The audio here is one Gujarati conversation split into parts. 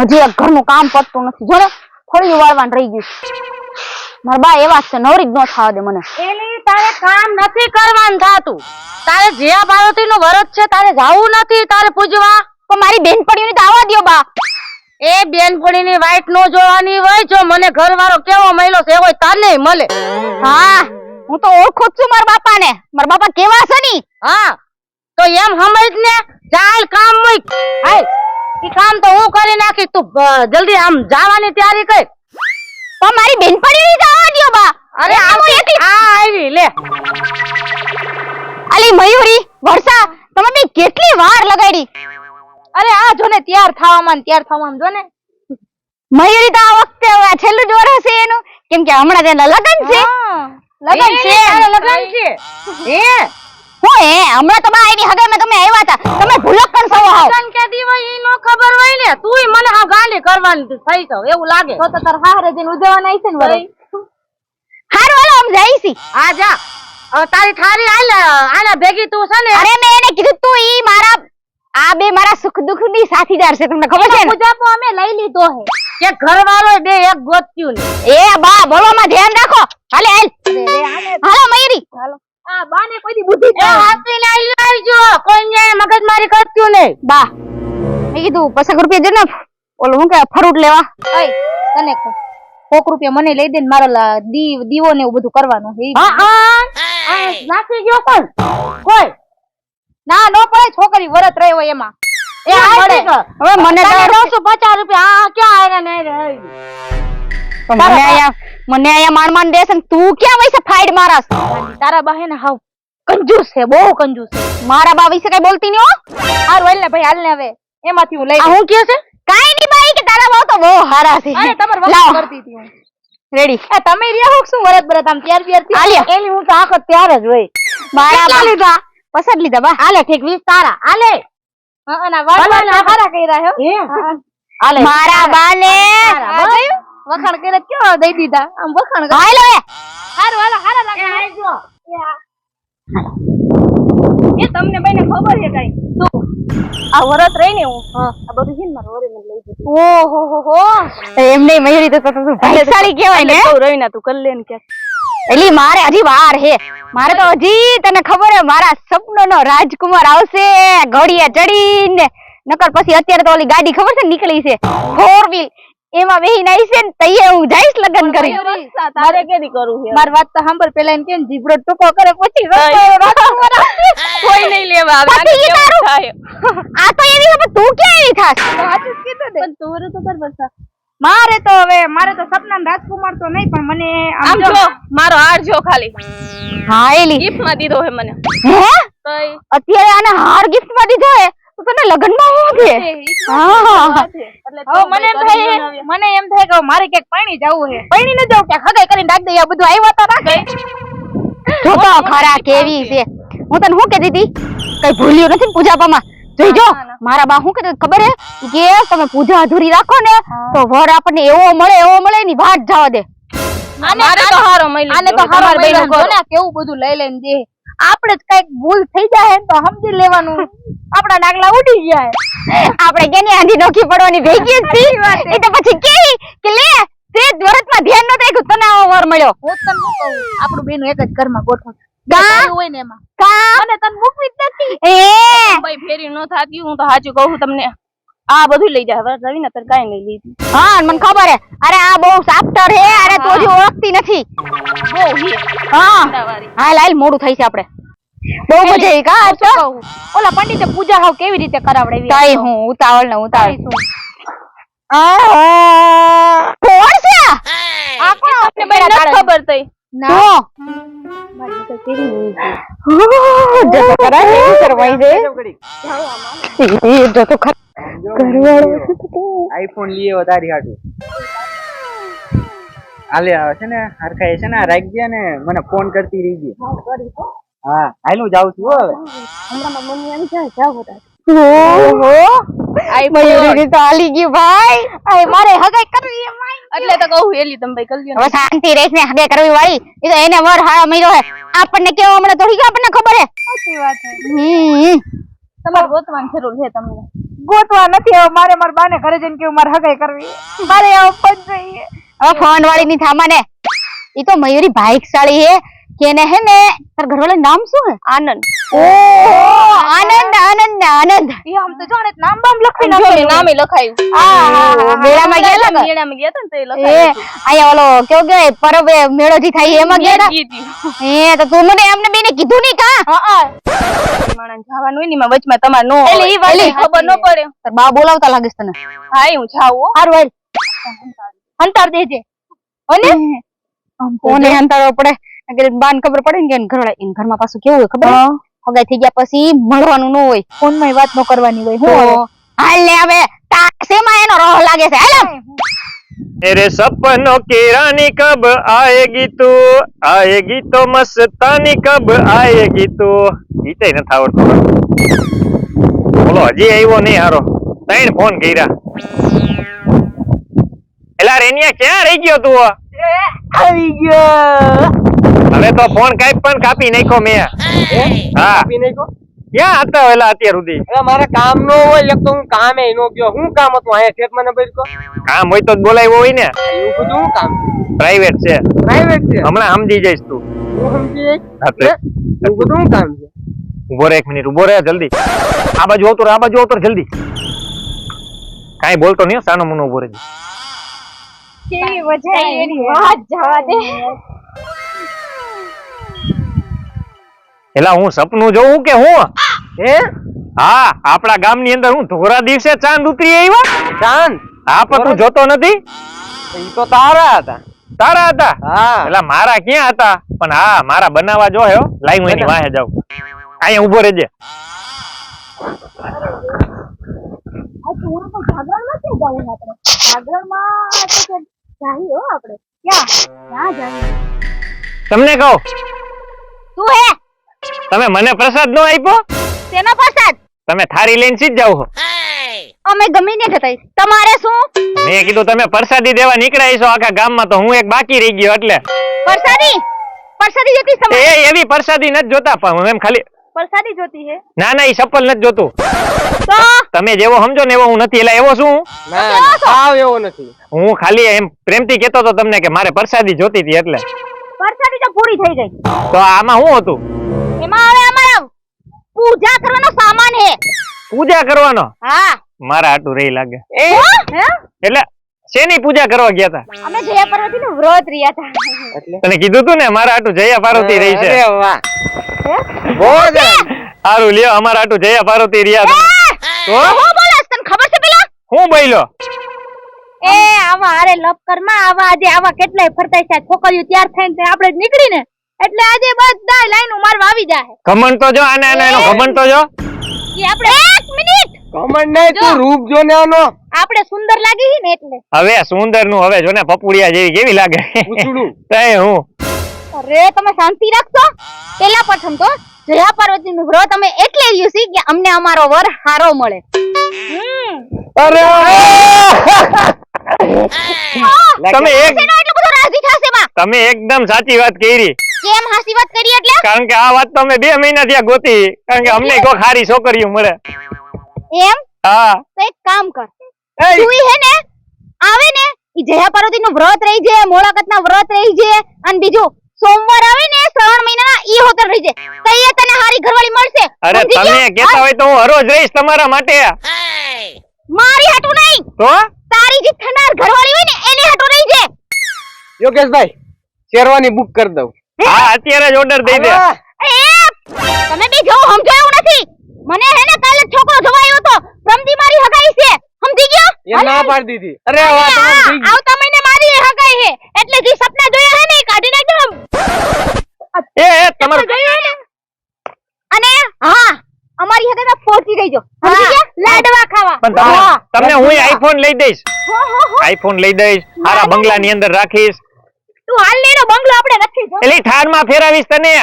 હજી એક ઘરનું કામ પતતું નથી. જો ને થોડી વાળવાન રહી ગયું મારા બા એવા છે નવરી જ ન થવા દે મને. એલી તારે કામ નથી કરવાનું થાતું. તારે જ્યાં પાર્વતી નું વરત છે તારે જાવું નથી તારે પૂજવા. પણ મારી બેનપણીઓને તો આવવા દ્યો બા. એ બેનપણીની વાઈટ નો જોવાની હોય જો મને ઘરવાળો કેવો મહિલો છે એવો તાને મળે. હા હું તો ઓળખું છું મારા બાપાને. મારા બાપા કેવા છે ની? હા. તો એમ સમજ ને ચાલ કામ મૂક હાલ ઈ કામ તો હું કરી નાખી તું જલ્દી આમ જવાની તૈયારી કર. પણ મારી બેનપણીઓને ની જવા દ્યો બા. અરે આ હું એકલી. આ આવી લે. અલી મયુરી વર્ષા તમે બે કેટલી વાર લગાડી. અરે આ જો ને તૈયાર થવામાં તૈયાર થવામાં જો ને. મયુરી તો આ વખતે હવે આ છેલ્લું જ વર્ષ છે એનું. કેમ કે હમણાં તેના લગન છે. લગન છે લગન છે. હે? હું હે હમણાં તો બા હગે મે તમે આવ્યા હતા તમે ભૂલક્કણ સૌ હાવ લગન કેદી હોય ઈ નો ખબર હોય ને તુંય મને આ ગાંડી કરવાની થઈ તો એવું લાગે. તો તો તાર હારે જઈને ઉજવવાના છે ને હારું હાલો આમ જઈશી આ જા. તારી થારી હાલ આના ભેગી તું છે ને. અરે મેં એને કીધું તું ઈ મારા આ બે મારા સુખ દુઃખની સાથીદાર છે તમને ખબર છે ને? પૂજાપો અમે લઈ લીધો હે. કે ઘરવાળો બે એક ગોત્યું ને. એ બા બોલવામાં ધ્યાન રાખો. હાલે. બાને કોઈ બુદ્ધિ એ હાથી લઈ આવજો કોઈ ને મગજમારી કરતું નહીં. બા મેં કીધું પચાસ રૂપિયા દે ને. ઓલું હું કે ફરૂટ લેવા. ઓય તને કોક રૂપિયા મને લઈ દે ને મારો દીવો ને એવું બધું કરવાનું. હા હા. નાખી ગયો પણ. કોઈ? ના નો પડે છોકરી વરત રહ્યો એમાં. એ આવડે હવે મને તો નવસો પચાસ રૂપિયા. આ ક્યાં આવ્યા ને રહી મને અહીંયા મને આયા માન માન દેસ તું ક્યાં વૈસે ફાઈડ મારસ? તારા બહેન હાવ કંજૂસ છે બહુ કંજૂસ છે. મારા બા વિશે કઈ બોલતી નહીં હો. હારું હાલ ને ભાઈ હાલ ને હવે. એમાંથી હું લઈ આ હું કે છે? કાઈ નહીં બાઈ કે તારા બહુ તો બહુ હારા છે. અરે તમાર વાત કરતી હતી હું. રેડી એ તમે રહ્યા શું વરત બરત આમ ત્યાર ત્યારથી એલી હું તો આખો ત્યાર જ હોય. મારા બા લીધા? પસંદ લીધા બા. હાલે ઠીક વીસ તારા. હાલે. હા, ના વાળ. હારા કહી રહ્યો હે આલે મારા બા. ને આ વખાણ કરે કયો દઈ દીધા? આમ વખાણ. હાલો હારું હાલો હારા લાગે. આવજો. એ તમને બેને ખબર છે કઈ? શું? આ વરત રહી ને હું. આ બધું છે ને મારા વરે લઈ દીધું ઓહો હો હો. એમ નહીં મયુરી તો તો તું ભાઈસાળી કહેવાય ને? કહું રવિના તું કર લે ને કે. એલી મારે હજી વાર હે મારે તો હજી તને ખબર હે મારા સપનોનો રાજકુમાર આવશે ઘોડીએ ચડીને. નકર પછી અત્યારે તો ઓલી ગાડી ખબર છે ને નીકળી છે? ફોર વ્હીલ એમાં બેહીને છે ને તઈએ હું જઈશ લગ્ન કરી. મારે કેદી કરું છે? માર વાત તો સાંભળ. પેલા એને કે જીભડો ટૂંકો કરે પછી કોઈ નહીં લેવા આવે. તારું? થાય? આ તો એવી છે પણ તું કે એવી થાસ સાચું કીધું દે પણ તું તો કર બસ મારે તો હવે મારે તો સપના રાજકુમાર તો નહીં પણ મને આમ જો. મારો હાર જો ખાલી. હા એલી. ગિફ્ટમાં દીધો હે મને. હે? અત્યારે આને હાર ગિફ્ટમાં દીધો હે? તને લગ્નમાં હું કે? હા મને એમ થાય મને એમ થાય કે મારે ક્યાંક પાણી જવું છે. પાણી ન જવું ક્યાંક હગાઈ કરીને રાખી દઈએ બધું આવ્યા તા રાખે જો તો ખરા કેવી છે. હું તને શું કહેતી હતી? કઈ ભૂલ્યું નથી પૂજાપામાં? જોઈજો ના, ના. મારા બા શું કે ખબર હે કે તમે પૂજા અધૂરી રાખો ને તો વર આપણને એવો મળે એવો મળે ની વાત જવા દે. મારે તો હારો મળી આને તો હારો મળી ને કેવું બધું લઈ લઈને દે આપણે જ કંઈક ભૂલ થઈ જાય તો સમજી લેવાનું. આપણા ડાગલા ઉડી જાય આપણે કેની આંધી નોખી પડવાની ભેગી જ છી. એ તો પછી કે કે લે તે જ ધ્યાન નતો રાખ્યું તને આવો વર મળ્યો. હું તને શું કહું? આપણું બેનું એક જ ઘરમાં ગોઠવ કા? હોય ને એમાં. કા મને તને મૂકવી જ નથી. એ ભાઈ ફેરી ન થાતી હું તો સાચું કહું તમને. આ બધું લઈ જાય રવિના તને કાંઈ નહીં લીધી. હા મને ખબર હે અરે આ બહુ સાફ્ટર હે અરે તું હજી ઓળખતી નથી. બહુ હે. હા મોડું થઈ છે આપણે. બહુ મજા આવી કા તો ઓલા પંડિતે પૂજા હાવ કેવી રીતે કરાવડાવી કઈ હું ઉતાવળ ને ઉતાવળ. આ કોણ છે? આ? કોણ આપણે નથી ખબર ખરા ઘરવાળો આઈફોન લઈએ તારી હાટુ. હાલે આવે છે ને હરખા છે ને રાખજે ને મને ફોન કરતી રહી ગઈ હા હું જાઉં છું હો હવે. ઓહો! મયુરી તો આલી ગઈ ભાઈ. આય મારે હગાઈ કરવી એમ એટલે તો કહું એલી તમે ભાઈ કરી હવે શાંતિ રહીશ ને હગાઈ કરવી વાળી. એ તો એને વર હા મળ્યો હે. આપણને કેવો હમણાં થોડી આપણને ખબર હે. સાચી વાત છે. હમ. તમારે ગોતવાનું જરૂર છે તમને. ગોતવા નથી હવે મારે મારા બાને ઘરે જઈને કેવું મારે હગાઈ કરવી. મારે આવો પણ જોઈએ. હવે ફોન વાળી ની થામા ને ઈ તો મયુરી ભાઈકશાળી હે. કે એને હે ને તાર ઘરવાળા નામ શું હે? આનંદ. ઓ આનંદ આનંદ આનંદ. એ આમ તો જાણે નામ બામ લખી જો નામે લખાયું. આ મેળામાં ગયા ને? મેળામાં ગયા હતા ને તો લખાયું આયા ઓલો કેવો કે પરબ મેળો જે થાય એમાં ગયા તા? એ તો તું મને એમને બેને કીધું નહીં કા? હા માણસ જવાનું હોય ને એમાં વચમાં તમારે નો એટલે ઈ વાત ખબર ન પડે. તાર બા બોલાવતા લાગે તને. હા હું જાઉં હારું હાલ. અંતર દેજે. અને કોને પડે? બાન ખબર પડે ને કે એના ઘરવાળા એના ઘરમાં પાછું કેવું હોય ખબર હે? હગાઈ થઈ ગયા પછી મળવાનું ન હોય ફોનમાં વાત ન કરવાની હોય હું હવે? તો હાલ ને હવે તા શેમાં એનો રોહ લાગે છે હાલ मेरे सपनों की रानी कब आएगी तू आएगी तो मस्तानी कब आएगी तू ગીતે નથી આવડતો બોલો હજી આવ્યો નહીં હારો ત્રણ ફોન કર્યા એલા રેનિયા ક્યાં રહી ગયો તું આવી ગયો. હવે તો ફોન કાંઈ પણ કાપી નાખ્યો મેં. હા? નાખ્યો? ક્યાં હતા વેલા અત્યાર સુધી? મારે કામ નો હોય એક તો હું કામે નો ગયો. હું કામ હતું? અહીંયા ખેત મને બેઠો કામ હોય તો જ બોલાવ્યો હોય ને. એવું બધું હું કામ? પ્રાઇવેટ છે. પ્રાઇવેટ છે? હમણાં સમજી જઈશ તું. હું સમજી જઈશ. રાત્રે. એવું બધું હું કામ છે? ઊભો રહે એક મિનિટ ઊભો રહે જલ્દી. આ બાજુ આવતો રહે, આ બાજુ આવતો રહે, જલ્દી. કાઈ બોલતો નહીં સાનો મુનો ઊભો રહેજે. કેવી મજા આવી એની વાત જવા દે. એલા હું સપનું જોઉં કે હું? હે? હા આપણા ગામની અંદર હું ધોરા દિવસે ચાંદ ઉતરી આવ્યો. ચાંદ? હા પણ તું જોતો નથી? ઈ તો તારા હતા. તારા હતા? હા. એલા મારા ક્યાં હતા? પણ હા મારા બનાવવા જો હે હો. લાઈ હું એની વાહે જાઉં. અહીંયા ઊભો રહેજે. તમને કહું. તું હે? તમે મને પ્રસાદ નો આપ્યો? તેનો પ્રસાદ? તમે થારી લઈને સીધ જાવ હો? અમે ગમી ને જતા તમારે શું? મેં કીધું તમે પ્રસાદી દેવા નીકળ્યા છો આખા ગામમાં તો હું એક બાકી રહી ગયો એટલે. પરસાદી? પરસાદી જતી એ એવી પ્રસાદી નથી જોતા પણ હું એમ ખાલી પરસાદી જોતી હે? ના ના ઈ ચપ્પલ નથી જોતું. તો? તમે જેવો સમજો ને એવો હું નથી એટલે એવો શું? ના ના, સાવ એવો નથી. હું ખાલી એમ પ્રેમથી કહેતો હતો તમને કે મારે પ્રસાદી જોતી હતી એટલે. પરસાદી તો પૂરી થઈ ગઈ. તો આમાં શું હતું? એમાં હવે અમારા પૂજા કરવાનો સામાન હે. પૂજા કરવાનો? હા. મારા આટું રહી લાગે. એટલે શેની પૂજા કરવા ગયા હતા અમે જયા પાર્વતી નું વ્રત રહ્યા હતા તને કીધું તું ને મારા આટું જયા પાર્વતી રહી છે. અરે વાહ. બહુ જ સારું લ્યો અમારા આટું જયા પાર્વતી રહ્યા તો. હું? બોલસ તને ખબર છે પેલા? હું બોલ્યો? એ આવા અરે લપકરમાં આવા આજે આવા કેટલાય ફરતા છે છોકરીઓ તૈયાર થઈને તે જ નીકળી ને એટલે આજે બધા લાઈન મારવા આવી જાય ઘમંડ તો જો આને આને એનો ઘમંડ તો જો. આપણે મિનિટ નહીં તું રૂપ જો. ને આનો આપણે સુંદર લાગી હી ને એટલે. હવે સુંદરનું હવે જો ને પપુડિયા જેવી કેવી લાગે? પૂછડું તઈ હું. અરે તમે શાંતિ રાખશો? પેલા પ્રથમ તો જયા પાર્વતી નું વ્રત અમે એટલે રહ્યું છે કે અમને અમારો વર હારો મળે. અરે તમે એક શેનો એટલો બધો રાજી થશે માં? તમે એકદમ સાચી વાત કરી. કેમ હાસી વાત કરી એટલે? કારણ કે આ વાત તો અમે બે મહિના થી ગોતી કારણ કે અમને કોઈ ખારી છોકરીઓ મળે. એમ? હા. તો એક કામ કર. તું હે ને આવે ને ઈ જયા પાર્વતી નું વ્રત રહી જે મોળાકત ના વ્રત રહી જે અને બીજું સોમવાર આવે ને શ્રાવણ મહિનાના ઈ હોતર રહી જે તો એ તને હારી ઘરવાળી મળશે. અરે તમે? કેતા હોય તો હું હરોજ રહીશ તમારા માટે. મારી હાટું નહીં. તો? તારી જે થનાર ઘરવાળી હોય ને એની હાટું રહી છે યોગેશભાઈ શેરવાની બુક કરી દઉં. હા? અત્યારે જ ઓર્ડર દઈ દે. તમે બી જો સમજાયું નથી. મને હે ને કાલે છોકરો જોવાયો તો રમદી મારી હગાઈ છે. સમજી ગયો? એ ના પાડી દીધી. અરે વાહ હા, તમારી થઈ ગઈ. આવતા મહિને મારી હગાઈ છે. એટલે જે સપના જોયા હે ને એ કાઢી નાખ્યો એ એ તમારું હે અને હા અમારી હગાઈમાં પહોંચી ગઈ જો સમજી ગયા? લાડવા ખાવા. પણ તમને હું આઈફોન લઈ દઈશ. હો, હો, હો. આઈફોન લઈ દઈશ. હારા બંગલા ની. અંદર રાખીશ. તું હાલ લેનો બંગલો આપણે નથી જો એટલે ઠારમાં ફેરાવીશ તને.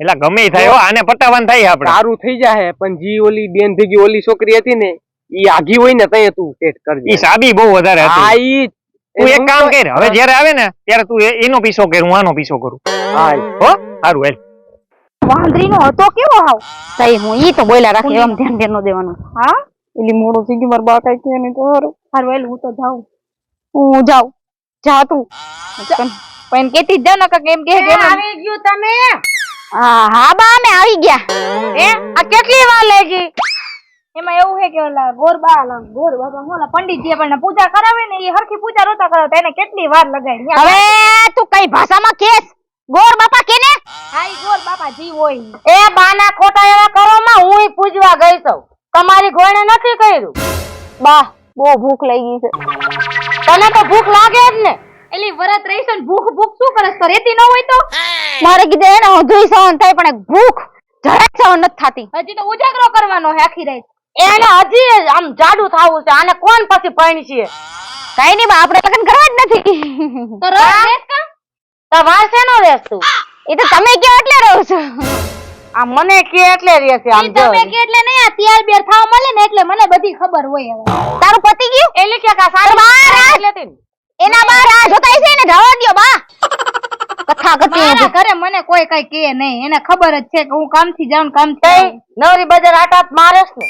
એટલે ગમે થાય હો આને પટાવાન થાય આપણે. સારું થઈ જાય પણ જી ઓલી બેન ભેગી ઓલી છોકરી હતી ને ઈ આઘી હોય ને તઈ તું સેટ કરજે. ઈ સાબી બહુ વધારે હતી. આ ઈ તું એક કામ કર હવે જ્યારે આવે ને ત્યારે તું એનો પીછો કર હું આનો પીછો કરું. હા હો સારું હેલ. વાંદરીનો હતો કેવો હાવ? તઈ હું ઈ તો બોલ્યા રાખે એમ ધ્યાન ધ્યાન નો દેવાનું. હા? એલી મોડું થઈ ગયું મારા બા કઈ કે નહીં તો હારું. હેલ હાલ હું તો જાઉં. હું જાઉં. જા તું. પણ કેતી જ જાવ ને એમ કે કે આવી ગયું તમે. હા હા બા અમે આવી ગયા. હે? આ કેટલી વાર લાગી? એમાં એવું છે કે ઓલા ગોરબા ઓલા ગોર બાબા હું ઓલા પંડિતજી પણ પૂજા કરાવે ને એ હરખી પૂજા રોતા કરાવતા એને કેટલી વાર લગાય હવે તું કઈ ભાષામાં કેસ? ગોર બાપા કેને હા ઈ ગોર બાપા જી હોય. એ બાના ખોટા એવા કરો માં હું પૂજવા ગઈ છું. તમારી ઘોડે નથી કર્યું? બા બહુ ભૂખ લાગી છે. તને તો ભૂખ લાગે જ ને. એલી વરત રહીશ ને ભૂખ ભૂખ શું કરસ તો? રેતી ન હોય તો? મારે કીધું એને હું સહન થાય પણ ભૂખ જરાય સહન નથી થતી. હજી તો ઉજાગરો કરવાનો હે આખી રાત. એને હજી આમ જાડુ થાવું છે આને કોણ પછી પૈણી છે? કઈ નહીં આપણે લગ્ન કરવા જ નથી. તો રસ કા તો વાર નો રેસ તું એ તો તમે કે એટલે રહો છો. આ મને કે એટલે રહેશે આમ ઈ જો તમે કે એટલે નહીં આ ત્યાર બેર થાવ મળે ને એટલે મને બધી ખબર હોય હવે. તારું પતિ ગયું? એટલે કે કા સારું બાર એટલે. એના બાર આ જોતાય છે ને જવા દ્યો બા. કથા કરતી મારા હતી. ઘરે મને કોઈ કઈ કે નહીં. એને ખબર જ છે કે હું કામથી જાઉં ને કામથી તઈ આવું. નવરી બજાર આટાત મારેશ ને.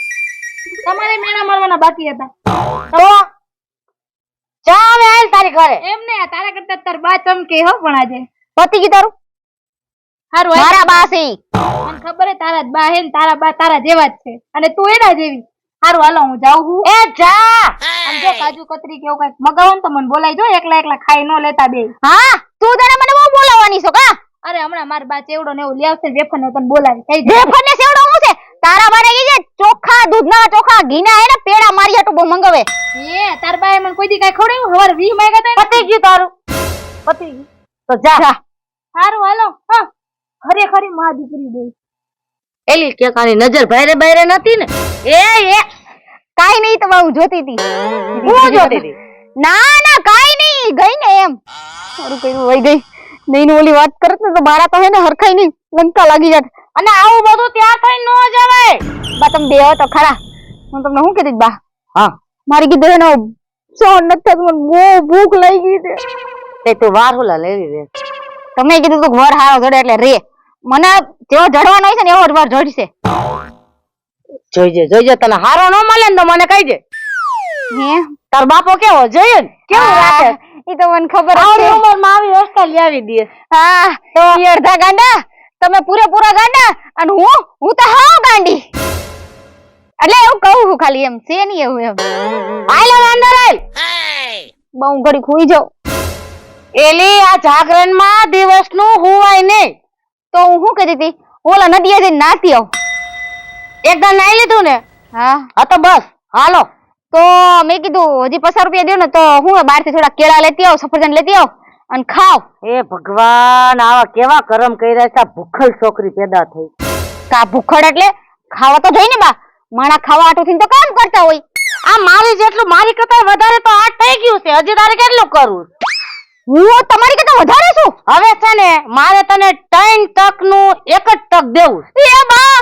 તમારે મેણા મારવાના બાકી હતા. તો જા હવે આલ તારી ઘરે. એમ ને તારા કરતા તાર બા ચમકે હો પણ આજે. પતિ ગયું તારું? હારું હાલ. મારા બા મને ખબર હે તારા જ બા હે ને તારા બા તારા જેવા જ છે. અને તું એના જેવી. હારું હાલો હું જાઉં છું. એ જા! આમ જો કાજુ કતરી કે એવું કંઈક મગાવો ને તો મને બોલાઈ જો એકલા એકલા ખાઈ ન લેતા બે હા તું તને મને બહુ બોલાવવાની છો કા? અરે હમણાં મારા બા ચેવડો ને એવું લેવશે વેફર ને તને બોલાવી. થઈ જાય. વેફર ને ચેવડો હું છે? તારા બારે કે ચોખા દૂધના ચોખા ઘીના હે ને પેડા મારી હાટુ બહુ મંગાવે. હે તાર બા મને કોઈ દી કઈ ખવડાવ્યું? હવાર વી માંગ્યા તા પતી ગયું તારું. પતી ગયું. તો જા. સારું હાલો હા. ખરેખરી મા દીકરી દે એલી કે કાની નજર ભાઈરે ભાઈરે નથી ને? એ એ કાઈ નહીં તો હું જોતી હતી હું જોતી હતી ના ના કાઈ નહીં ગઈ ને એમ. મારું કઈ વહી ગઈ. નહીં ઓલી વાત કરત ને તો મારા તો હે ને હરખાઈ નહીં લંકા લાગી જાત. અને આવું બધું ત્યાં કઈ ન જવાય. બા તમે બેહો તો ખરા. હું તમને શું કીધી બા? હા. મારી કીધું એનો સહન નથી થતું મને બહુ ભૂખ લાગી છે. તે તું હોલા લેવી રે. તમે કીધું તું ઘર હારો જડે એટલે રે. મને જેવો જડવાનો હોય છે ને એવો વાર જડશે. જોઈજે જોઈજે તને હારો ન મળે ને તો મને કહીજે હે? તાર બાપો કેવો? જોઈએ ને? કેવું રાખે ઈ તો મને ખબર છે આવડી છે. ઉંમરમાં આવી હેરસ્ટાઈલ લાવી દે. હા તો અડધા ગાંડા? તમે પૂરેપૂરા ગાંડા? અને હું? હું તો હાવ ગાંડી. એટલે એવું કહું છું ખાલી એમ છે નહીં એવું એમ. હાલ હવે અંદર બહુ ઘડી ખોઈ જાઉં. એલી આ જાગરણમાં દિવસનું હુવાય નહીં. તો હું શું કહેતી હતી? ઓલા નદીએ જઈને નાતી આવ એકદમ નાઈ લીધું ને? હા. હા તો બસ હાલો. તો મેં કીધું હજી પચાસ રૂપિયા દો ને તો હું બહારથી થોડા કેળા લેતી આવું સફરજન લેતી આવું અને ખાવ. એ ભગવાન આવા કેવા કરમ કર્યા છે? ભૂખલ છોકરી પેદા થઈ. કા ભૂખડ એટલે ખાવા તો જોઈ ને બા માણા ખાવા આટું તો કામ કરતા હોય. આ મારી જેટલું મારી કરતા વધારે તો આ થઈ ગયું છે. હજી તારે કેટલું કરવું હું તમારી કરતા વધારે છું? હવે છે ને મારે તને ત્રણ તકનું એક જ તક દેવું એ બા!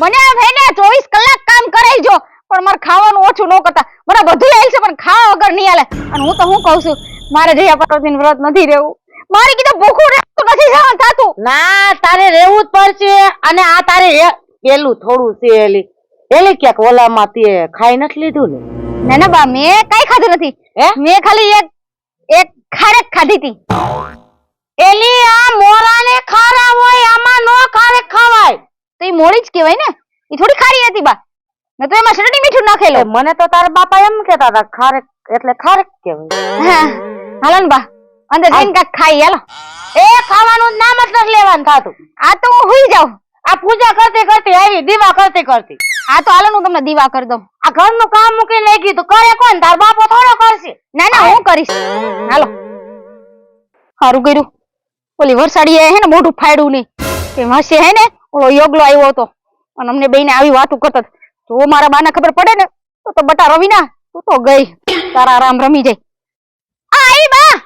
મને આમ હે ને ચોવીસ કલાક કામ કરાઈજો પણ મારે ખાવાનું ઓછું ન કરતા. મને બધું હાલ છે પણ ખાવા વગર નહીં આલે અને હું તો હું કહું છું? મારે જયા પાર્વતી વ્રત નથી રહેવું. મારે કીધું ભૂખું રહેતું નથી જવાનું થાતું. ના તારે રહેવું જ પડશે અને આ તારે પેલું થોડું છે એલી. એલી ક્યાંક ઓલામાં તે ખાઈ નથી લીધું ને? ના ના બા મેં કઈ ખાધું નથી. હે? મેં ખાલી એક એક ખારેક ખાધી હતી. એલી આ મોરાને ખારા હોય આમાં નો ખારેક ખવાય. તો એ મોડી જ કહેવાય ને? એ થોડી ખારી હતી બા. ને તો એમાં શરડી મીઠું નાખેલું. મને તો તારા બાપા એમ કહેતા હતા ખારેક એટલે ખારેક કહેવાય. હાલો ને બા. અંદર જઈને કાંઈક ખાઈ હાલો. એ ખાવાનું નામ જ નથી લેવાનું થાતું. આ તો હું હુઈ જાઉં. આ પૂજા કરતી કરતી આવી, દીવા કરતી કરતી. આ તો હાલો હું તમને દીવા કરી દઉં. આ ઘરનું કામ મૂકીને લઈ ગયું તો કરે કોણ? તાર બાપો થોડો કરશે. ના ના, હું કરીશ. હાલો. સારું કર્યું. ઓલી વરસાડીએ હે ને મોઢું ફાડ્યું નહીં. કે માસી હે ને, ઓલો યોગલો આવ્યો હતો. અને અમને બેને આવી વાતો કરતા જો મારા બાને ખબર પડે ને, તો તો બટા રવિના, તું તો ગઈ. તારા આરામ રમી જાય. આ આવી બા!